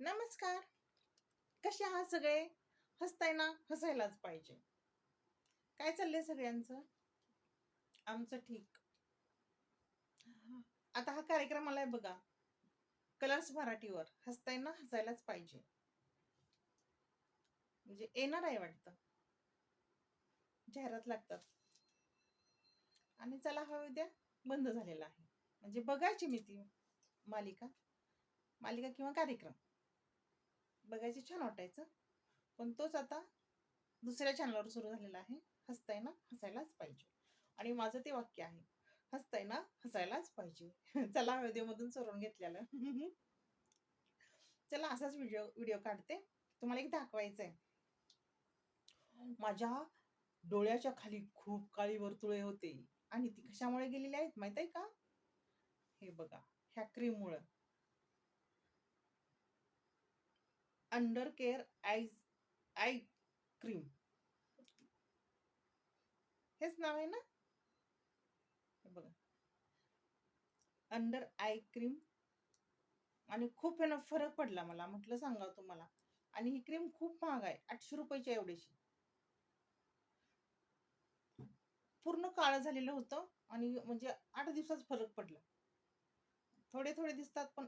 नमस्कार. कसे आहात सगळे? हसताय ना? हसायलाच पाहिजे. काय चाललंय सगळ्यांचं? आमचं ठीक. आता हा कार्यक्रम आलाय बघा. कलर्स मराठीवर. हसताय ना? हसायलाच पाहिजे. म्हणजे येणार आहे वाटतं. जाहिरात लागतात. आणि चला हा उद्या बंद झालेला आहे. म्हणजे बघायची मी ती मालिका. मालिका किंवा कार्यक्रम. बघायची छान वाटायचं. पण तोच आता दुसऱ्या चॅनलवर सुरू झालेला आहे. हसताय ना हसायलाच पाहिजे. आणि माझं ते वाक्य आहे. हसताय ना हसायलाच पाहिजे. चला व्हिडिओमधून चोरून घेतलेलं. चला असाच व्हिडिओ व्हिडिओ काढते. तुम्हाला एक दाखवायचं आहे माझ्या डोळ्याच्या खाली खूप काळी वर्तुळे होते. आणि ती कशामुळे गेलेली आहेत माहीत आहे का? हे बघा ह्या क्रीममुळं under care eyes eye cream. हेच नाव आहे ना? बघा. Under eye cream. आणि खूप यानं फरक पडला मला. म्हटलं सांगा तुम्हाला. आणि ही क्रीम खूप महाग आहे. आठशे रुपयाच्या एवढीशी. पूर्ण काळं झालेलं होतं. आणि म्हणजे आठ दिवसात फरक पडला. थोडे थोडे दिसतात पण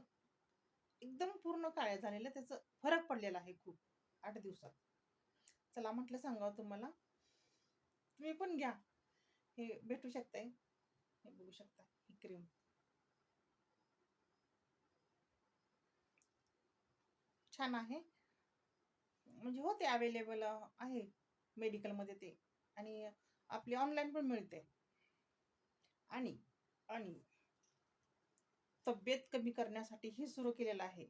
एकदम पूर्ण काळ्या झालेल्या त्याचं फरक पडलेला आहे खूप. आठ दिवसात. चला म्हटलं सांगावं तुम्हाला. तुम्ही पण घ्या. हे भेटू शकताय. हे बघू शकता. ही क्रीम छान आहे. म्हणजे होते अवेलेबल आहे मेडिकलमध्ये ते. आणि आपली ऑनलाईन पण मिळते. आणि आणि तब्येत कमी करण्यासाठी हे सुरू केलेलं आहे.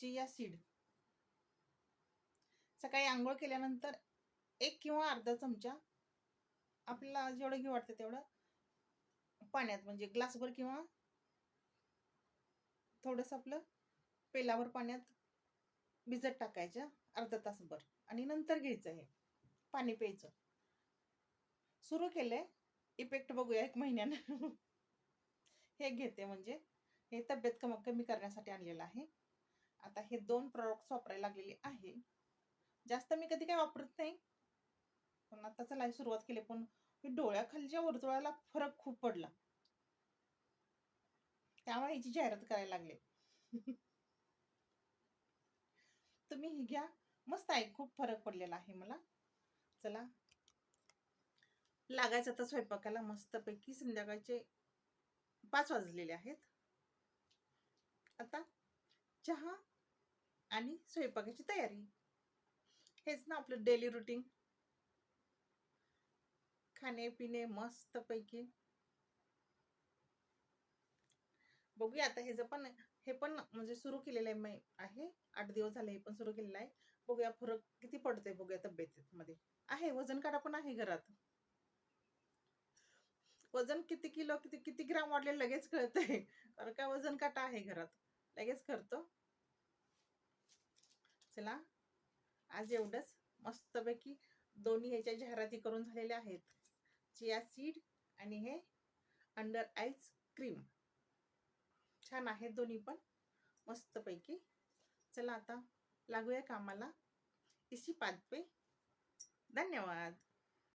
Chia seed. सकाळी आंघोळ केल्यानंतर एक किंवा अर्धा चमचा आपल्याला जेवढं घेऊ वाटतं तेवढं पाण्यात म्हणजे ग्लासभर किंवा थोडंसं आपलं पेलावर पाण्यात भिजत टाकायचं अर्धा तासभर. आणि नंतर घ्यायचं हे. पाणी प्यायचं. सुरू केलंय. इफेक्ट बघूया एक महिन्यानं. हे घेते म्हणजे हे तब्येत कम कमी करण्यासाठी आणलेलं आहे. आता हे दोन प्रॉडक्ट्स वापरायला लागलेले आहे. जास्त मी कधी काय वापरत नाही. पण आता चला सुरुवात केली. पण डोळ्याखालच्या वर्तुळाला फरक खूप पडला. त्यामुळे याची जाहिरात करायला लागले. तुम्ही ही घ्या. मस्त आहे. खूप फरक पडलेला आहे मला. चला लागायचं तर स्वयंपाकाला मस्तपैकी संध्याकाळचे पाच वाजलेले आहेत. आता चहा आणि स्वयंपाकाची तयारी. हेच ना आपलं डेली रुटीन खाणे पिणे मस्तपैकी. बघूया आता हे पण हे पण म्हणजे सुरू केलेलं आहे आहे. आठ दिवस झाले हे पण सुरू केलेलं आहे. बघूया फरक किती पडतोय बघूया तब्येतीमध्ये. आहे वजन काटा पण आहे घरात. वजन किती किलो किती किती ग्राम वाढले लगेच कळतंय. कारण का वजन काटा आहे घरात. लगेच करतो चला. आज एवढंच. मस्तपैकी दोन्ही ह्याच्या जाहिराती करून झालेल्या आहेत. चिया सीड आणि हे अंडर आईज क्रीम. छान आहेत दोन्ही पण. मस्तपैकी. चला आता लागूया कामाला. इसी पादपे धन्यवाद.